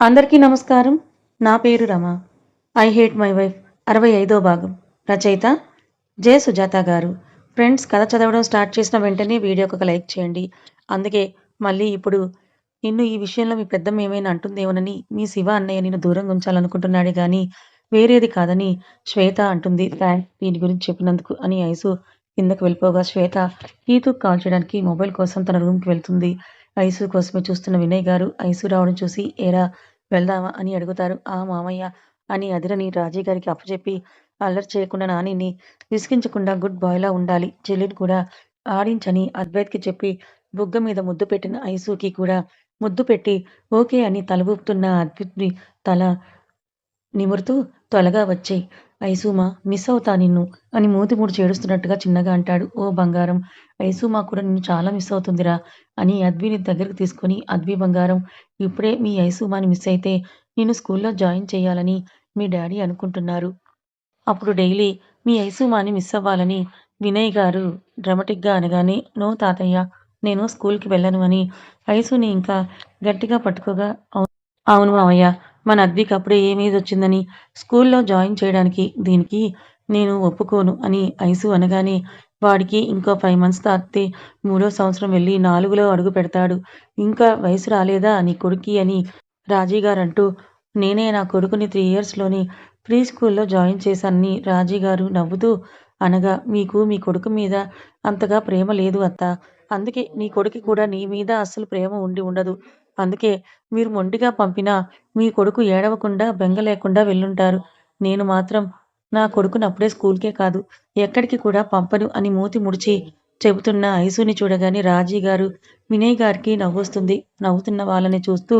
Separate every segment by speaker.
Speaker 1: అందరికీ నమస్కారం. నా పేరు Rama. I hate my wife అరవై ఐదో భాగం. రచయిత జే. సుజాత గారు. ఫ్రెండ్స్ కథ చదవడం స్టార్ట్ చేసిన వెంటనే వీడియోకి ఒక లైక్ చేయండి. అందుకే మళ్ళీ ఇప్పుడు నిన్ను ఈ విషయంలో మీ పెద్దమ్మ ఏమైనా అంటుందేమోనని మీ శివ అన్నయ్య నిన్ను దూరంగా ఉంచాలనుకుంటున్నాడు కానీ వేరేది కాదని శ్వేత అంటుంది. థ్యాంక్స్ దీని గురించి చెప్పినందుకు అని ఐసు కిందకు వెళ్ళిపోగా శ్వేత ఈతూ కాల్ చేయడానికి మొబైల్ కోసం తన రూమ్కి వెళ్తుంది. ఐసు కోసమే చూస్తున్న వినయ్ గారు ఐసు రావడం చూసి ఏరా వెళ్దామా అని అడుగుతారు. ఆ మామయ్య అని అదిరని రాజీ గారికి అప్పచెప్పి అల్లరి చేయకుండా నానిని విసిగించకుండా గుడ్ బాయ్లా ఉండాలి. చెల్లిని కూడా ఆడించని అద్వైత్కి చెప్పి బుగ్గ మీద ముద్దు పెట్టిన ఐసుకి కూడా ముద్దు పెట్టి ఓకే అని తల ఊపుతున్న తల నిమురుతూ త్వరగా వచ్చాయి. ఐసుమా మిస్ అవుతా నిన్ను అని మూతి మూడు చేడుస్తున్నట్టుగా చిన్నగా అంటాడు. ఓ బంగారం ఐసుమా కూడా నిన్ను చాలా మిస్ అవుతుందిరా అని అద్విని దగ్గరికి తీసుకొని అద్వి బంగారం ఇప్పుడే మీ ఐసూమాని మిస్ అయితే నిన్ను స్కూల్లో జాయిన్ చేయాలని మీ డాడీ అనుకుంటున్నారు. అప్పుడు డైలీ మీ ఐసూమాని మిస్ అవ్వాలని వినయ్ గారు డ్రమటిక్గా అనగానే నో తాతయ్య నేను స్కూల్కి వెళ్ళను అని ఐసుని ఇంకా గట్టిగా పట్టుకోగా "అవును- అవును మావయ్య మన అద్వికి అప్పుడే ఏమేది వచ్చిందని స్కూల్లో జాయిన్ చేయడానికి దీనికి నేను ఒప్పుకోను అని ఐసు అనగానే వాడికి ఇంకో ఫైవ్ మంత్స్ తాగితే మూడో సంవత్సరం వెళ్ళి నాలుగులో అడుగు పెడతాడు. ఇంకా వయసు రాలేదా నీ కొడుక్కి అని రాజీ గారు అంటూ నేనే నా కొడుకుని త్రీ ఇయర్స్లోని ప్రీ స్కూల్లో జాయిన్ చేశానని రాజీ గారు నవ్వుతూ అనగా మీకు మీ కొడుకు మీద అంతగా ప్రేమ లేదు అత్త. అందుకే నీ కొడుకు కూడా నీ మీద అస్సలు ప్రేమ ఉండి ఉండదు. అందుకే మీరు మొండిగా పంపినా మీ కొడుకు ఏడవకుండా బెంగ లేకుండా వెళ్ళుంటారు. నేను మాత్రం నా కొడుకుని అప్పుడే స్కూల్కే కాదు ఎక్కడికి కూడా పంపను అని మూతి ముడిచి చెబుతున్న ఐసుని చూడగానే రాజీ గారు వినయ్ గారికి నవ్వొస్తుంది. నవ్వుతున్న వాళ్ళని చూస్తూ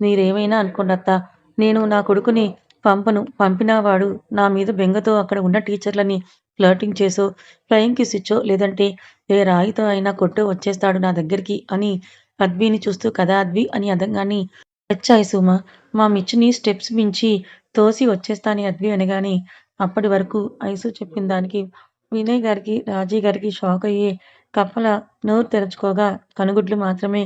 Speaker 1: మీరేమైనా అనుకోండత్తా నేను నా కొడుకుని పంపను. పంపినవాడు నా మీద బెంగతో అక్కడ ఉన్న టీచర్లని ఫ్లర్టింగ్ చేసో ఫ్లయింగ్ కిస్ ఇచ్చో లేదంటే ఏ రాయితో అయినా కొట్టు వచ్చేస్తాడు నా దగ్గరికి అని అద్విని చూస్తూ కదా అద్వి? అని అదగాని వచ్చాయి సుమ మా మిచ్చుని స్టెప్స్ మించి తోసి వచ్చేస్తాని అద్వి అనగాని అప్పటి వరకు ఐసు చెప్పిన దానికి వినయ్ గారికి రాజీ గారికి షాక్ అయ్యి కప్పల నోరు తెరుచుకోగా కనుగుడ్లు మాత్రమే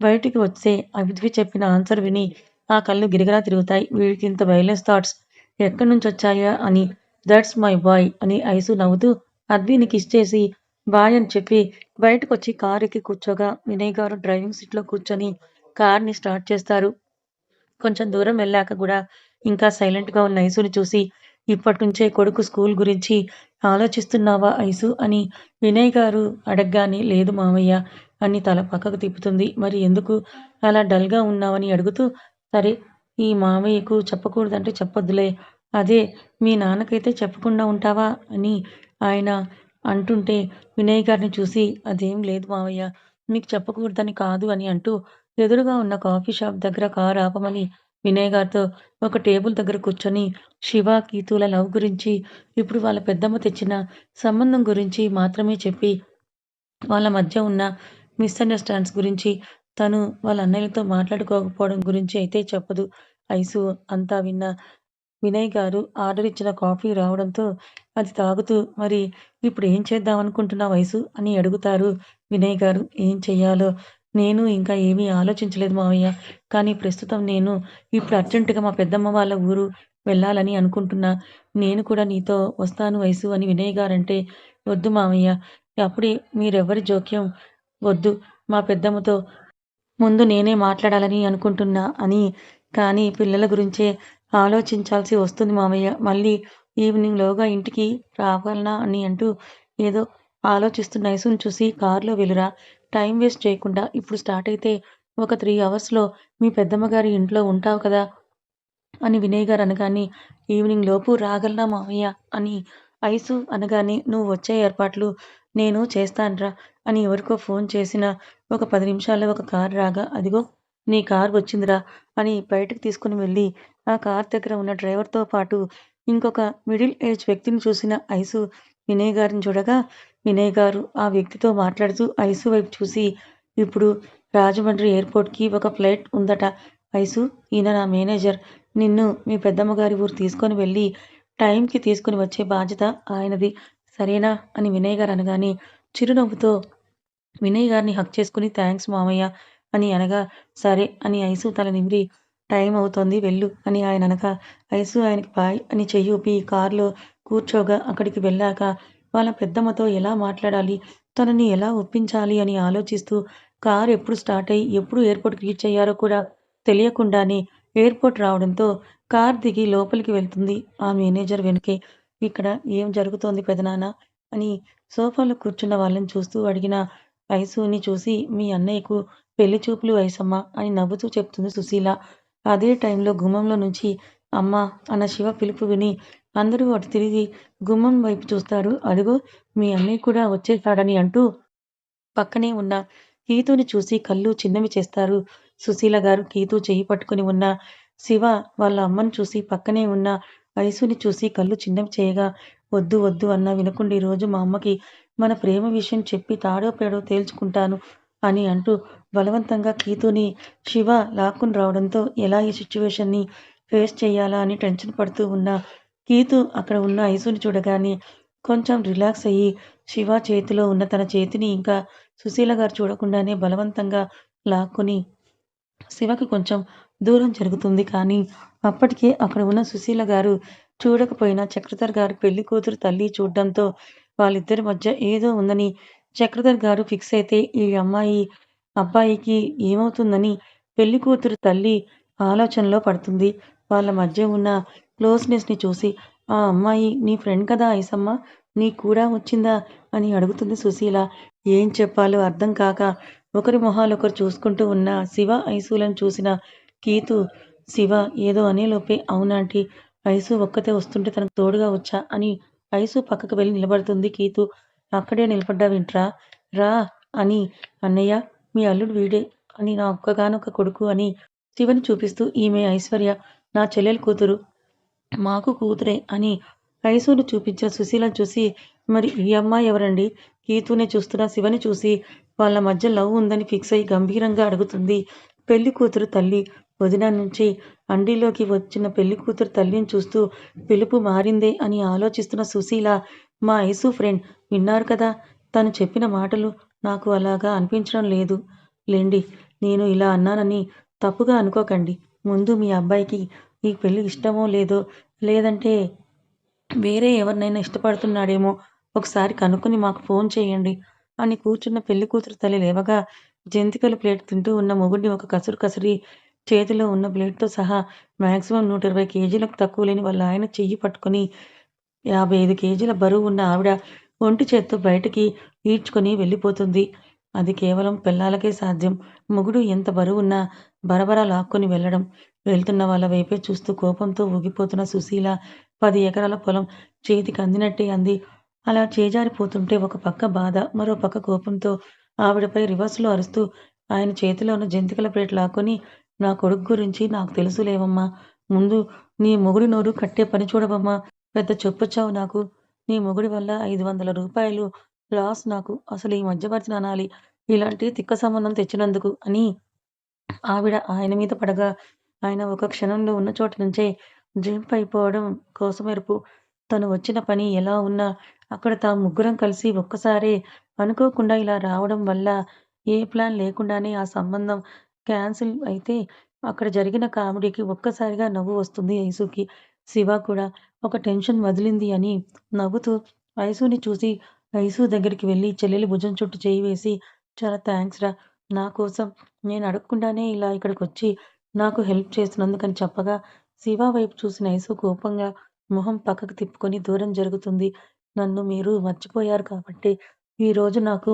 Speaker 1: బయటికి వచ్చే అద్వి చెప్పిన ఆన్సర్ విని ఆ కళ్ళు గిరిగలా తిరుగుతాయి. వీడికి ఇంత వైలెన్స్ థాట్స్ ఎక్కడి నుంచి వచ్చాయా అని దట్స్ మై బాయ్ అని ఐసు నవ్వుతూ అద్విని కిస్ చేసి బాయ్ అని చెప్పి బయటకు వచ్చి కార్ ఎక్కి కూర్చోగా వినయ్ గారు డ్రైవింగ్ సీట్లో కూర్చొని కార్ని స్టార్ట్ చేస్తారు. కొంచెం దూరం వెళ్ళాక కూడా ఇంకా సైలెంట్గా ఉన్న ఐసుని చూసి ఇప్పటి నుంచే కొడుకు స్కూల్ గురించి ఆలోచిస్తున్నావా ఐసు? అని వినయ్ గారు అడగగానే లేదు మామయ్య అని తల పక్కకు తిప్పుతుంది. మరి ఎందుకు అలా డల్గా ఉన్నావని అడుగుతూ సరే ఈ మామయ్యకు చెప్పకూడదంటే చెప్పొద్దులే అదే మీ నాన్నకైతే చెప్పకుండా ఉంటావా? అని ఆయన అంటుంటే వినయ్ గారిని చూసి అదేం లేదు మావయ్య మీకు చెప్పకూడదని కాదు అని అంటూ ఎదురుగా ఉన్న కాఫీ షాప్ దగ్గర కారు ఆపమని వినయ్ గారితో ఒక టేబుల్ దగ్గర కూర్చొని శివ కీతుల లవ్ గురించి ఇప్పుడు వాళ్ళ పెద్దమ్మ తెచ్చిన సంబంధం గురించి మాత్రమే చెప్పి వాళ్ళ మధ్య ఉన్న మిస్అండర్స్టాండ్స్ గురించి తను వాళ్ళ అన్నయ్యలతో మాట్లాడుకోకపోవడం గురించి అయితే చెప్పదు. ఐసు అంతా విన్న వినయ్ గారు ఆర్డర్ ఇచ్చిన కాఫీ రావడంతో అది తాగుతూ మరి ఇప్పుడు ఏం చేద్దాం అనుకుంటున్నా వయసు? అని అడుగుతారు వినయ్ గారు. ఏం చెయ్యాలో? నేను ఇంకా ఏమీ ఆలోచించలేదు మావయ్య. కానీ ప్రస్తుతం నేను ఇప్పుడు అర్జెంటుగా మా పెద్దమ్మ వాళ్ళ ఊరు వెళ్ళాలని అనుకుంటున్నా. నేను కూడా నీతో వస్తాను వయసు అని వినయ్ గారంటే వద్దు మావయ్య. అప్పుడే మీరెవరి జోక్యం? వద్దు. మా పెద్దమ్మతో ముందు నేనే మాట్లాడాలని అనుకుంటున్నా అని. కానీ పిల్లల గురించే ఆలోచించాల్సి వస్తుంది మామయ్య. మళ్ళీ ఈవినింగ్లోగా ఇంటికి రావాలనా అని అంటూ ఏదో ఆలోచిస్తున్న ఐసుని చూసి కారులో వెలురా. టైం వేస్ట్ చేయకుండా ఇప్పుడు స్టార్ట్ అయితే ఒక త్రీ అవర్స్లో మీ పెద్దమ్మ గారి ఇంట్లో ఉంటావు కదా అని వినయ్ గారు అనగానే ఈవినింగ్ లోపు రాగలనా మామయ్య? అని ఐసు అనగానే నువ్వు వచ్చే ఏర్పాట్లు నేను చేస్తానురా అని ఎవరికో ఫోన్ చేసిన ఒక పది నిమిషాల్లో ఒక కారు రాగా అదిగో నీ కార్ వచ్చిందిరా అని బయటకు తీసుకుని వెళ్ళి ఆ కార్ దగ్గర ఉన్న డ్రైవర్తో పాటు ఇంకొక మిడిల్ ఏజ్ వ్యక్తిని చూసిన ఐసు వినయ్ గారిని చూడగా వినయ్ గారు ఆ వ్యక్తితో మాట్లాడుతూ ఐసు వైపు చూసి ఇప్పుడు రాజమండ్రి ఎయిర్పోర్ట్కి ఒక ఫ్లైట్ ఉందట ఐసు ఈయన నా మేనేజర్. నిన్ను మీ పెద్దమ్మ గారి ఊరు తీసుకొని వెళ్ళి టైంకి తీసుకుని వచ్చే బాధ్యత ఆయనది. సరేనా? అని వినయ్ గారు అనగానే చిరునవ్వుతో వినయ్ గారిని హక్ చేసుకుని థ్యాంక్స్ మామయ్య. అని అనగా సరే అని ఐసు తల నిమిరి టైం అవుతోంది వెళ్ళు అని ఆయన అనగా ఐసు ఆయనకి బాయ్ అని చెయ్యూపి కారులో కూర్చోగా అక్కడికి వెళ్ళాక వాళ్ళ పెద్దమ్మతో ఎలా మాట్లాడాలి? తనని ఎలా ఒప్పించాలి అని ఆలోచిస్తూ కారు ఎప్పుడు స్టార్ట్ అయ్యి ఎప్పుడు ఎయిర్పోర్ట్కి రీచ్ అయ్యారో కూడా తెలియకుండానే ఎయిర్పోర్ట్ రావడంతో కార్ దిగి లోపలికి వెళ్తుంది ఆ మేనేజర్ వెనుకే. ఇక్కడ ఏం జరుగుతోంది పెదనాన్న? అని సోఫాలో కూర్చున్న వాళ్ళని చూస్తూ అడిగిన ఐసుని చూసి మీ అన్నయ్యకు పెళ్ళి చూపులు వయసమ్మ అని నవ్వుతూ చెప్తుంది సుశీల. అదే టైంలో గుమ్మంలో నుంచి అమ్మ అన్న శివ పిలుపు విని అందరూ అటు తిరిగి గుమ్మం వైపు చూస్తారు. అడుగు మీ అన్నయ్య కూడా వచ్చేసాడని అంటూ పక్కనే ఉన్న కీతుని చూసి కళ్ళు చిన్నవి చేస్తారు. సుశీల గారు కీతు చేయి పట్టుకుని ఉన్న శివ వాళ్ళ అమ్మని చూసి పక్కనే ఉన్న వయసుని చూసి కళ్ళు చిన్నవి చేయగా వద్దు వద్దు అన్న వినకుండా ఈరోజు మా అమ్మకి మన ప్రేమ విషయం చెప్పి తాడో పేడో తేల్చుకుంటాను అని అంటూ బలవంతంగా కీతుని శివ లాక్కుని రావడంతో ఎలా ఈ సిచ్యువేషన్ని ఫేస్ చేయాలా అని టెన్షన్ పడుతూ ఉన్న కీతు అక్కడ ఉన్న ఐసుని చూడగానే కొంచెం రిలాక్స్ అయ్యి శివ చేతిలో ఉన్న తన చేతిని ఇంకా సుశీల గారు చూడకుండానే బలవంతంగా లాక్కుని శివకు కొంచెం దూరం జరుగుతుంది. కానీ అప్పటికే అక్కడ ఉన్న సుశీల గారు చూడకపోయినా చక్రధర్ గారు పెళ్ళి కూతురు తల్లి చూడడంతో వాళ్ళిద్దరి మధ్య ఏదో ఉందని చక్రధర్ గారు ఫిక్స్ అయితే ఈ అమ్మాయి అబ్బాయికి ఏమవుతుందని పెళ్ళి కూతురు తల్లి ఆలోచనలో పడుతుంది. వాళ్ళ మధ్య ఉన్న క్లోజ్నెస్ని చూసి ఆ అమ్మాయి నీ ఫ్రెండ్ కదా ఐసమ్మ? నీ కూడా వచ్చిందా? అని అడుగుతుంది సుశీల. ఏం చెప్పాలో అర్థం కాక ఒకరి మొహాలు ఒకరు చూసుకుంటూ ఉన్న శివ ఐసులను చూసిన కీతు శివ ఏదో అనేలోపే అవునాంటీ ఐసు ఒక్కతే వస్తుంటే తనకు తోడుగా వచ్చా? అని ఐసు పక్కకు వెళ్ళి నిలబడుతుంది కీతు. అక్కడే నిలబడ్డా వింట్రా రా అని అన్నయ్య మీ అల్లుడు వీడే అని నా ఒక్కగానొక్క కొడుకు అని శివని చూపిస్తూ ఈమె ఐశ్వర్య నా చెల్లెలు కూతురు మాకు కూతురే అని ఐసును చూపించిన సుశీలను చూసి మరి ఈ అమ్మాయి ఎవరండి? కీతునే చూస్తున్న శివని చూసి వాళ్ళ మధ్య లవ్ ఉందని ఫిక్స్ అయ్యి గంభీరంగా అడుగుతుంది. పెళ్ళి కూతురు తల్లి. వదిన నుంచి అండిలోకి వచ్చిన పెళ్ళి కూతురు తల్లిని చూస్తూ పిలుపు మారిందే అని ఆలోచిస్తున్న సుశీల మా ఐసు ఫ్రెండ్ విన్నారు కదా? తను చెప్పిన మాటలు నాకు అలాగా అనిపించడం లేదు. లేండి నేను ఇలా అన్నానని తప్పుగా అనుకోకండి. ముందు మీ అబ్బాయికి ఈ పెళ్ళి ఇష్టమో లేదో లేదంటే వేరే ఎవరినైనా ఇష్టపడుతున్నాడేమో ఒకసారి కనుక్కొని మాకు ఫోన్ చేయండి అని కూర్చున్న పెళ్ళి కూతురు తల్లి లేవగా జంతికల ప్లేట్ తింటూ ఉన్న మొగుడిని ఒక కసురు కసిరి చేతిలో ఉన్న ప్లేట్తో సహా మ్యాక్సిమం నూట ఇరవై కేజీలకు తక్కువ లేని వాళ్ళ ఆయన చెయ్యి పట్టుకొని యాభై ఐదు కేజీల బరువు ఉన్న ఆవిడ ఒంటి చేత్తో బయటికి ఈడ్చుకొని వెళ్ళిపోతుంది. అది కేవలం పిల్లలకే సాధ్యం. మొగుడు ఎంత బరువున్నా బరబర లాక్కొని వెళ్ళడం. వెళ్తున్న వాళ్ళ వైపే చూస్తూ కోపంతో ఊగిపోతున్న సుశీల పది ఎకరాల పొలం చేతికి అందినట్టే అంది. అలా చేజారిపోతుంటే ఒక పక్క బాధ మరో పక్క కోపంతో ఆవిడపై రివర్స్లో అరుస్తూ ఆయన చేతిలో ఉన్న జంతికల ప్లేట్ లాక్కొని నా కొడుకు గురించి నాకు తెలుసులేవమ్మా. ముందు నీ మొగుడి నోరు కట్టే పని చూడవమ్మా. పెద్ద చొప్పొచ్చావు నాకు. నీ మొగుడి వల్ల ఐదు వందల రూపాయలు లాస్ నాకు అసలు ఈ మధ్యవర్తిని అనాలి. ఇలాంటి తిక్క సంబంధం తెచ్చినందుకు అని ఆవిడ ఆయన మీద పడగా ఆయన ఒక క్షణంలో ఉన్న చోట నుంచే జంప్ అయిపోవడం కోసమెరుపు. తను వచ్చిన పని ఎలా ఉన్నా అక్కడ తాము ముగ్గురం కలిసి ఒక్కసారే అనుకోకుండా ఇలా రావడం వల్ల ఏ ప్లాన్ లేకుండానే ఆ సంబంధం క్యాన్సిల్ అయితే అక్కడ జరిగిన కామెడీకి ఒక్కసారిగా నవ్వు వస్తుంది ఐసుకి. శివ కూడా ఒక టెన్షన్ వదిలింది అని నవ్వుతూ ఐసుని చూసి ఐసు దగ్గరికి వెళ్ళి చెల్లెలి భుజం చుట్టూ చేయి వేసి చాలా థ్యాంక్స్ రా. నా కోసం నేను అడగకుండానే ఇలా ఇక్కడికి వచ్చి నాకు హెల్ప్ చేసినందుకని చెప్పగా శివ వైపు చూసిన ఐసు కోపంగా మొహం పక్కకు తిప్పుకొని దూరం జరుగుతుంది. నన్ను మీరు మర్చిపోయారు కాబట్టి ఈరోజు నాకు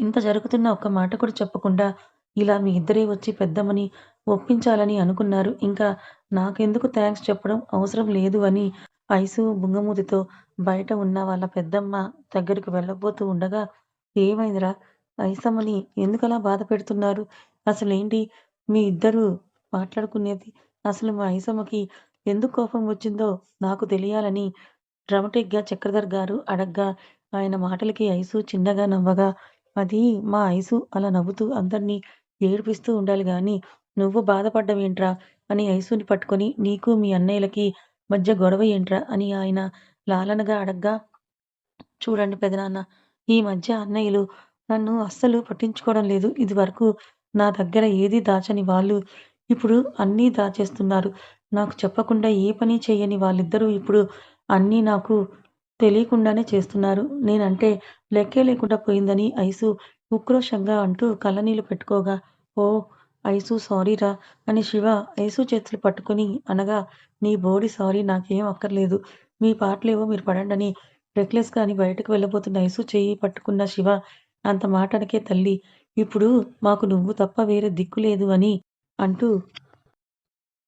Speaker 1: ఇంత జరుగుతున్న ఒక్క మాట కూడా చెప్పకుండా ఇలా మీ ఇద్దరే వచ్చి పెద్దమని ఒప్పించాలని అనుకున్నారు. ఇంకా నాకెందుకు థ్యాంక్స్ చెప్పడం అవసరం లేదు అని ఐసు బుంగమూతితో బయట ఉన్న వాళ్ళ పెద్దమ్మ దగ్గరికి వెళ్ళబోతూ ఉండగా ఏమైందిరా? ఐసమ్మని ఎందుకలా బాధ పెడుతున్నారు? అసలేంటి మీ ఇద్దరు మాట్లాడుకునేది? అసలు మా ఐసమ్మకి ఎందుకు కోపం వచ్చిందో నాకు తెలియాలని డ్రమటిక్గా చక్రధర్ గారు అడగ్గా ఆయన మాటలకి ఐసు చిన్నగా నవ్వగా అది మా ఐసు అలా నవ్వుతూ అందరినీ ఏడిపిస్తూ ఉండాలి కానీ నువ్వు బాధపడ్డవేంట్రా? అని ఐసుని పట్టుకొని నీకు మీ అన్నయ్యలకి మధ్య గొడవ ఏంట్రా అని ఆయన లాలనగా అడగ్గా చూడండి పెదనాన్న ఈ మధ్య అన్నయ్యలు నన్ను అస్సలు పట్టించుకోవడం లేదు ఇదివరకు నా దగ్గర ఏది దాచని వాళ్ళు ఇప్పుడు అన్నీ దాచేస్తున్నారు. నాకు చెప్పకుండా ఏ పని చేయని వాళ్ళిద్దరూ ఇప్పుడు అన్నీ నాకు తెలియకుండానే చేస్తున్నారు. నేనంటే లెక్కే లేకుండా పోయిందని ఐసు ఉక్రోషంగా అంటూ కళ్ళనీళ్ళు పెట్టుకోగా ఓ ఐసు సారీరా అని శివ ఐసు చేతులు పట్టుకొని అనగా నీ బోడి సారీ నాకేం అక్కర్లేదు. మీ పాటలేవో మీరు పడండని రెక్లెస్ కానీ బయటకు వెళ్ళబోతున్న ఐసు చెయ్యి పట్టుకున్న శివ అంత మాటనకే తల్లి ఇప్పుడు మాకు నువ్వు తప్ప వేరే దిక్కు లేదు అని అంటూ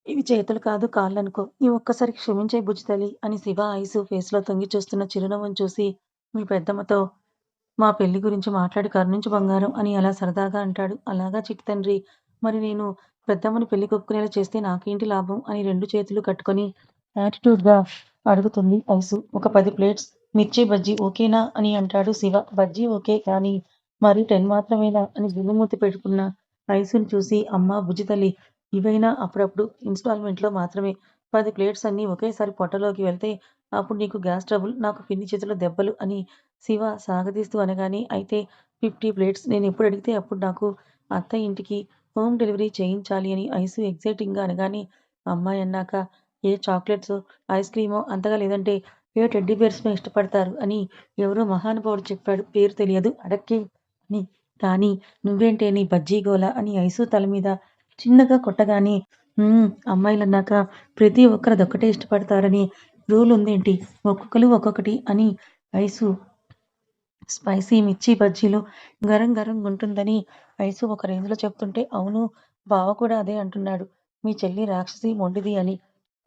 Speaker 1: ఇవి చేతులు కాదు కాళ్ళనుకో. ఈ ఒక్కసారికి క్షమించే బుజ్జితల్లి అని శివ ఐసు ఫేస్‌లో తొంగి చూస్తున్న చిరునవ్వును చూసి మీ పెద్దమ్మతో మా పెళ్ళి గురించి మాట్లాడి కర్నుంచి బంగారం అని అలా సరదాగా అంటాడు. అలాగా చిట్టి తండ్రి. మరి నేను పెద్దమ్మని పెళ్ళి కొక్కునేలా చేస్తే నాకేంటి లాభం అని రెండు చేతులు కట్టుకొని యాటిట్యూడ్‌గా అడుగుతుంది ఐసు. ఒక పది ప్లేట్స్ మిర్చి బజ్జీ ఓకేనా అని అంటాడు శివ. బజ్జీ ఓకే కానీ మరి టెన్ మాత్రమేనా అని దిగుమూతి పెట్టుకున్న ఐసుని చూసి అమ్మ బుజ్జితల్లి ఇవైనా అప్పుడప్పుడు ఇన్‌స్టాల్‌మెంట్‌లో మాత్రమే. పది ప్లేట్స్ అన్నీ ఒకేసారి పొట్టలోకి వెళ్తే అప్పుడు నీకు గ్యాస్ ట్రబుల్ నాకు పిన్ని చేతిలో దెబ్బలు అని శివ సాగదీస్తూ అనగానే అయితే ఫిఫ్టీ ప్లేట్స్ నేను ఎప్పుడు అడిగితే అప్పుడు నాకు అత్త ఇంటికి హోమ్ డెలివరీ చేయించాలి అని ఐసు ఎగ్జైటింగ్గా అనగానే అమ్మాయి అన్నాక ఏ చాక్లెట్స్ ఐస్ క్రీమో అంతగా లేదంటే ఏ టెడ్డీ బేర్స్‌నో ఇష్టపడతారు అని ఎవరో మహానుభావుడు చెప్పాడు. పేరు తెలియదు అడక్కే అని. కానీ నువ్వేంటే నీ బజ్జీ గోల అని ఐసు తల మీద చిన్నగా కొట్టగానే అమ్మాయిలు అన్నాక ప్రతి ఒక్కరు అదొక్కటే ఇష్టపడతారని రూల్ ఉందేంటి? ఒక్కొక్కరు ఒక్కొక్కటి అని ఐసు స్పైసీ మిర్చి బజ్జీలు గరం గరంగుంటుందని ఐసు ఒక రేంజ్‌లో చెప్తుంటే అవును బావ కూడా అదే అంటున్నాడు. మీ చెల్లి రాక్షసి మొండిది అని.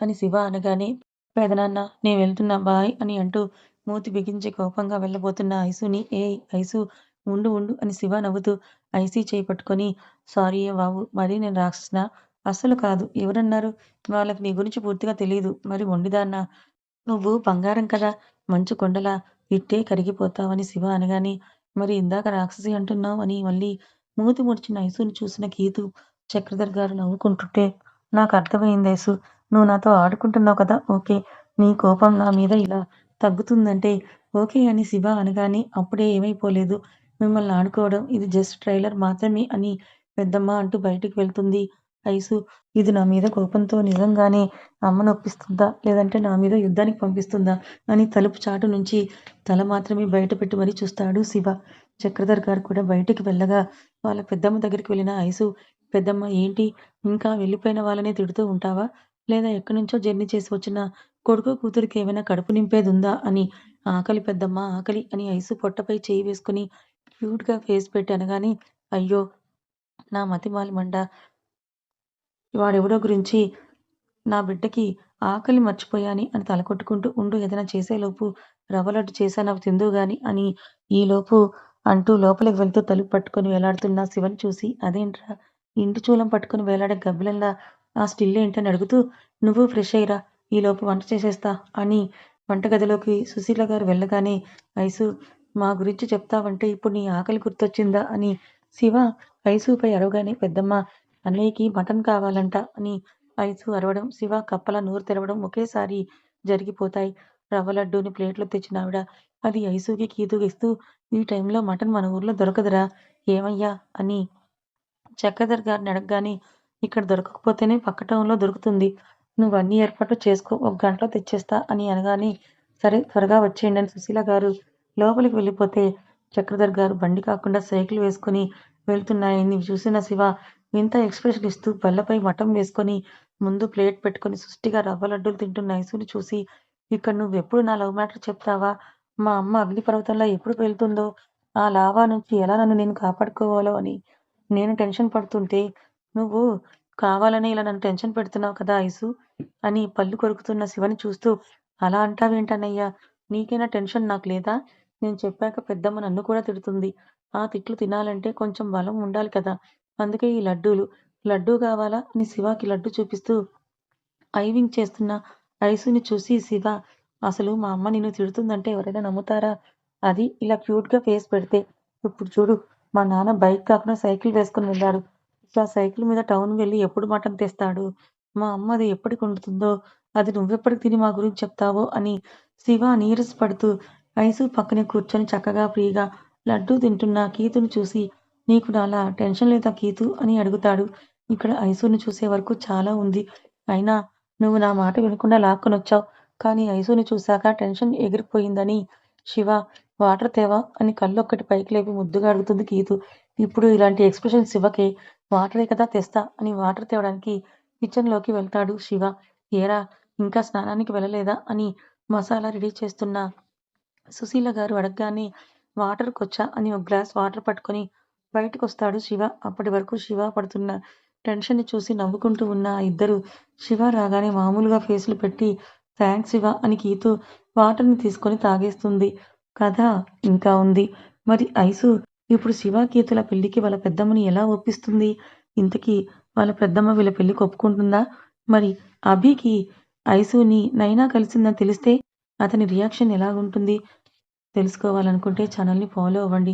Speaker 1: అని శివ అనగానే పెదనాన్న నేను వెళ్తున్నా బాయ్ అని అంటూ మూతి బిగించి కోపంగా వెళ్ళబోతున్న ఐసుని ఏ ఐసు ఉండు ఉండు అని శివ నవ్వుతూ ఐసీ చేయి పట్టుకొని ఏ బాబు మరీ నేను రాక్షసినా? అస్సలు కాదు. ఎవరన్నారు? వాళ్ళకి నీ గురించి పూర్తిగా తెలియదు మరి మొండిదాన్నా? నువ్వు బంగారం కదా! మంచు కొండలా ఇట్టే కరిగిపోతావని శివ అనగానే మరి ఇందాక రాక్షసి అంటున్నావు అని మళ్ళీ మూతి ముడిచిన ఐసుని చూసిన కీతు చక్రధర్ గారు నవ్వుకుంటుంటే నాకు అర్థమైంది ఐసు. నువ్వు నాతో ఆడుకుంటున్నావు కదా! ఓకే. నీ కోపం నా మీద ఇలా తగ్గుతుందంటే ఓకే అని శివ అనగానే అప్పుడే ఏమైపోలేదు. మిమ్మల్ని ఆడుకోవడం ఇది జస్ట్ ట్రైలర్ మాత్రమే అని పెద్దమ్మ అంటూ బయటకు వెళ్తుంది ఐసు. ఇది నా మీద కోపంతో నిజంగానే అమ్మను ఒప్పిస్తుందా? లేదంటే నా మీద యుద్ధానికి పంపిస్తుందా? అని తలుపు చాటు నుంచి తల మాత్రమే బయట పెట్టి మరీ చూస్తాడు శివ. చక్రధర్ గారు కూడా బయటికి వెళ్ళగా వాళ్ళ పెద్దమ్మ దగ్గరికి వెళ్ళిన ఐసు పెద్దమ్మ ఏంటి? ఇంకా వెళ్ళిపోయిన వాళ్ళనే తిడుతూ ఉంటావా? లేదా ఎక్కడి నుంచో జర్నీ చేసి వచ్చిన కొడుకు కూతురికి ఏమైనా కడుపు నింపేదుందా? అని ఆకలి పెద్దమ్మ ఆకలి అని ఐసు పొట్టపై చేయి వేసుకొని క్యూట్‌గా ఫేస్ పెట్టి అనగానే అయ్యో! నా మతిమాలి మండ. వాడెవడో గురించి నా బిడ్డకి ఆకలి మర్చిపోయాని అని తల కొట్టుకుంటూ ఉండు ఏదైనా చేసేలోపు రవ్వ లడ్డు చేశాను అవి తిందువు గాని అని ఈలోపు అంటూ లోపలికి వెళ్తూ తలుపు పట్టుకొని వేలాడుతున్న శివని చూసి అదేంట్రా? ఇంటి చూలం పట్టుకొని వేలాడే గబ్బిలంలా ఆ స్టిల్ ఏంటని అడుగుతూ నువ్వు ఫ్రెష్ అయ్యిరా ఈలోపు వంట చేసేస్తా అని వంటగదిలోకి సుశీల గారు వెళ్ళగానే ఐసు మా గురించి చెప్తావంటే ఇప్పుడు నీ ఆకలి గుర్తొచ్చిందా అని శివ ఐసుపై అరవగానే పెద్దమ్మ అన్నయ్యకి మటన్ కావాలంట అని ఐసు అరవడం శివ కప్పల నోరు తెరవడం ఒకేసారి జరిగిపోతాయి. రవ్వ లడ్డూని ప్లేట్‌లో తెచ్చిన ఆవిడ అది ఐసుకి కీతుకి ఈ టైంలో మటన్ మన ఊర్లో దొరకదురా ఏమయ్యా? అని చక్రధర్ గారిని అడగగానే ఇక్కడ దొరకకపోతేనే పక్క టౌన్‌లో దొరుకుతుంది. నువ్వు అన్ని ఏర్పాట్లు చేసుకో ఒక గంటలో తెచ్చేస్తా అని అనగానే సరే త్వరగా వచ్చేయండి అని సుశీల గారు లోపలికి వెళ్ళిపోతే చక్రధర్ గారు బండి కాకుండా సైకిల్ వేసుకొని వెళ్తున్నాయని చూసిన శివ వింత ఎక్స్‌ప్రెషన్ ఇస్తూ బల్లపై మఠం వేసుకొని ముందు ప్లేట్ పెట్టుకొని సుష్టిగా రవ్వ లడ్డూలు తింటున్న ఐసుని చూసి ఇక్కడ నువ్వెప్పుడు నా లవ్ మ్యాటర్ చెప్తావా? మా అమ్మ అగ్నిపర్వతంలో ఎప్పుడు వెళ్తుందో ఆ లావా నుంచి ఎలా నన్ను నేను కాపాడుకోవాలో అని నేను టెన్షన్ పడుతుంటే నువ్వు కావాలని ఇలా నన్ను టెన్షన్ పెడుతున్నావు కదా ఐసు అని పళ్ళు కొరుకుతున్న శివని చూస్తూ అలా అంటావేంటనయ్యా నీకైనా టెన్షన్ నాకు లేదా? నేను చెప్పాక పెద్దమ్మ నన్ను కూడా తిడుతుంది. ఆ తిట్లు తినాలంటే కొంచెం బలం ఉండాలి కదా! అందుకే ఈ లడ్డూలు. లడ్డూ కావాలా? అని శివకి లడ్డు చూపిస్తూ ఐవింగ్ చేస్తున్న ఐసుని చూసి శివ అసలు మా అమ్మ నిన్ను తిడుతుందంటే ఎవరైనా నమ్ముతారా? అది ఇలా క్యూట్‌గా ఫేస్ పెడితే. ఇప్పుడు చూడు మా నాన్న బైక్ కాకుండా సైకిల్ వేసుకొని వెళ్ళాడు. ఆ సైకిల్ మీద టౌన్ వెళ్ళి ఎప్పుడు మటన్ తెస్తాడు? మా అమ్మ అది ఎప్పటికి వండుతుందో, అది నువ్వెప్పటికి తిని మా గురించి చెప్తావో అని శివ నీరసపడుతూ ఐసు పక్కనే కూర్చొని చక్కగా ఫ్రీగా లడ్డూ తింటున్న కీతుని చూసి నీకు నాలా టెన్షన్ లేదా కీతూ అని అడుగుతాడు. ఇక్కడ ఐసూని చూసే వరకు చాలా ఉంది. అయినా నువ్వు నా మాట వినకుండా లాక్కునొచ్చావు. కానీ ఐసూని చూశాక టెన్షన్ ఎగిరిపోయిందని. శివ వాటర్ తేవా? అని కళ్ళొక్కటి పైకి లేపి ముద్దుగా అడుగుతుంది కీతు. ఇప్పుడు ఇలాంటి ఎక్స్‌ప్రెషన్స్ శివకి వాటరే కదా తెస్తా అని వాటర్ తేవడానికి కిచెన్‌లోకి వెళ్తాడు శివ. ఏరా ఇంకా స్నానానికి వెళ్ళలేదా? అని మసాలా రెడీ చేస్తున్న సుశీల గారు అడగ్గానే వాటర్‌కొచ్చా? అని ఒక గ్లాస్ వాటర్ పట్టుకొని బయటకొస్తాడు శివ. అప్పటి వరకు శివ పడుతున్న టెన్షన్‌ని చూసి నవ్వుకుంటూ ఉన్న ఆ ఇద్దరు శివ రాగానే మామూలుగా ఫేసులు పెట్టి థ్యాంక్స్ శివ అని గీతు వాటర్‌ని తీసుకొని తాగేస్తుంది. కథ ఇంకా ఉంది. మరి ఐసు ఇప్పుడు శివ, గీతుల పెళ్ళికి వాళ్ళ పెద్దమ్మని ఎలా ఒప్పిస్తుంది? ఇంతకీ వాళ్ళ పెద్దమ్మ వీళ్ళ పెళ్ళికి ఒప్పుకుంటుందా? మరి అభికి ఐసుని నైనా కలిసిందని తెలిస్తే అతని రియాక్షన్ ఎలా ఉంటుంది తెలుసుకోవాలనుకుంటే ఛానల్‌ని ఫాలో అవ్వండి.